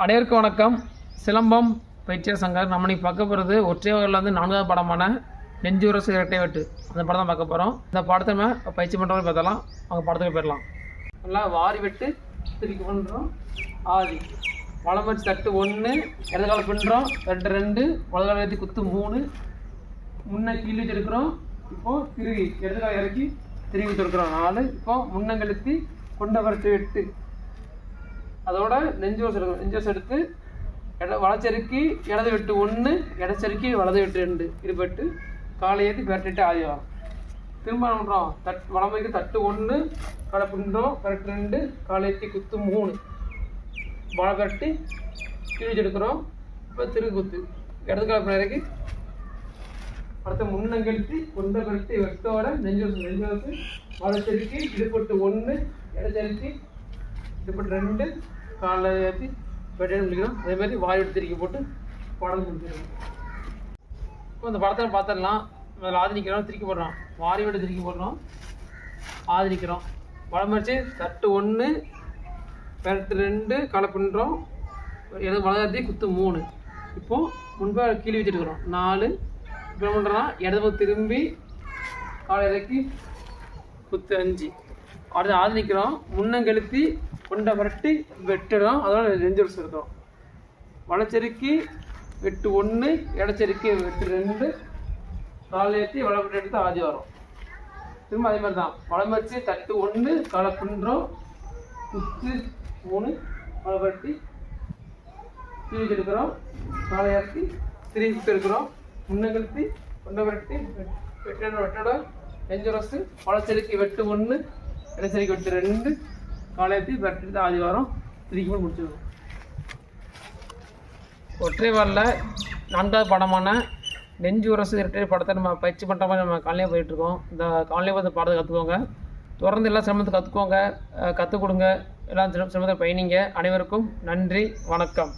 அனைவருக்கும் வணக்கம். சிலம்பம் பயிற்சியர் சங்கர். நம்ம இன்னைக்கு பார்க்க போகிறது ஒற்றை வகையில் வந்து நான்காவது படமான நெஞ்சூரசு இரட்டை வெட்டு. அந்த படம் தான் பார்க்க போகிறோம் இந்த படத்தை நம்ம பயிற்சி பண்ணுறவங்க பார்த்தலாம் அவங்க படத்துக்கு போயிடலாம். நல்லா வாரி வெட்டு திருப்பி பண்ணுறோம் ஆதி வளம் வச்சு தட்டு ஒன்று இடதுகால பின்னுறோம். ரெண்டு ரெண்டு. வலதுகால ஏற்றி குத்து மூணு. முன்ன கீழே எடுக்கிறோம். இப்போது திருவி இடதுகால இறக்கி திருவி தொடுக்கிறோம் நாலு. இப்போ முன்னங்கெழுத்தி கொண்ட வரட்டு வெட்டு. அதோட நெஞ்சோஸ் எடுக்கணும். நெஞ்சோஸ் எடுத்து இட வலச்செருக்கி இடது வெட்டு ஒன்று இடச்செருக்கி வலது வெட்டு ரெண்டு. இருபட்டு காலை ஏற்றி விரட்டிட்டு ஆதி வரும் திரும்ப என்ன பண்ணுறோம் தட் வளமைக்கு தட்டு ஒன்று கடை பின்றோம் கரெக்ட் ரெண்டு காலை ஏற்றி குத்து மூணு. வலை கட்டி கிழிச்சு எடுக்கிறோம். இப்போ திரு குத்து. இடது கால பிறகு அடுத்த முன்னங்கழுத்தி கொண்ட கழித்து வெட்டோட நெஞ்சோசு நெஞ்சோசு வலச்செருக்கி இடுபட்டு ஒன்று இடச்செருக்கி இப்படி ரெண்டு காலில் ஏற்றி வெட்டிட்டு முடிக்கணும் அதே மாதிரி வாய் எடுத்திருக்கி போட்டு படம் முடிச்சிடணும் இப்போ இந்த படத்தை பார்த்துடலாம் அதில் ஆதரிக்கிறோம் திருக்கி போடுறோம் வாரி விட்டு திருக்கி போடுறோம் ஆதரிக்கிறோம் நிற்கிறோம் படம் வச்சு தட்டு ஒன்று பெரட்டு ரெண்டு களை பின்னுறோம் எது வளர்த்தி குத்து மூணு இப்போது முன்பாக கீழே வச்சுருக்கிறோம் நாலு இப்போ என்ன இடது திரும்பி காலை இறக்கி குத்து அஞ்சு அடுத்து ஆதரிக்கிறோம் முன்னங்கெழுத்தி கொண்டை விரட்டி வெட்டுறோம் அதோட நெஞ்சு வருஷம் இருக்கிறோம் வளச்செருக்கி வெட்டு ஒன்று இடச்செருக்கி வெட்டு ரெண்டு காலை ஏற்றி வளப்பட்டு எடுத்து ஆதி வரும். திரும்ப அதே மாதிரி தான். வளம் வச்சு தட்டு ஒன்று களை பின்றோம் குத்து மூணு வளப்பட்டி தீவிச்சு எடுக்கிறோம். காலை ஏற்றி திரும்பி குத்து எடுக்கிறோம் முன்னங்கெழுத்தி கொண்டை விரட்டி வெட்டோட வெட்டோட நெஞ்சு ரசு வளச்செருக்கி வெட்டு ஒன்று இடச்செருக்கி வெட்டு ரெண்டு காலையத்தி வெட்டு ஆதி வாரம் திருக்கி போய் முடிச்சிடுவோம் ஒற்றை வாரில் நான்காவது படமான நெஞ்சு உரசு இரட்டை படத்தை நம்ம பயிற்சி பண்ணுற மாதிரி நம்ம காலையிலே போயிட்டுருக்கோம் இந்த காலையிலே வந்து பாடத்தை கற்றுக்கோங்க தொடர்ந்து எல்லா சிரமத்தை கற்றுக்கோங்க கற்றுக் கொடுங்க. எல்லாம் சிரம சிரமத்தை பயணிங்க. அனைவருக்கும் நன்றி. வணக்கம்.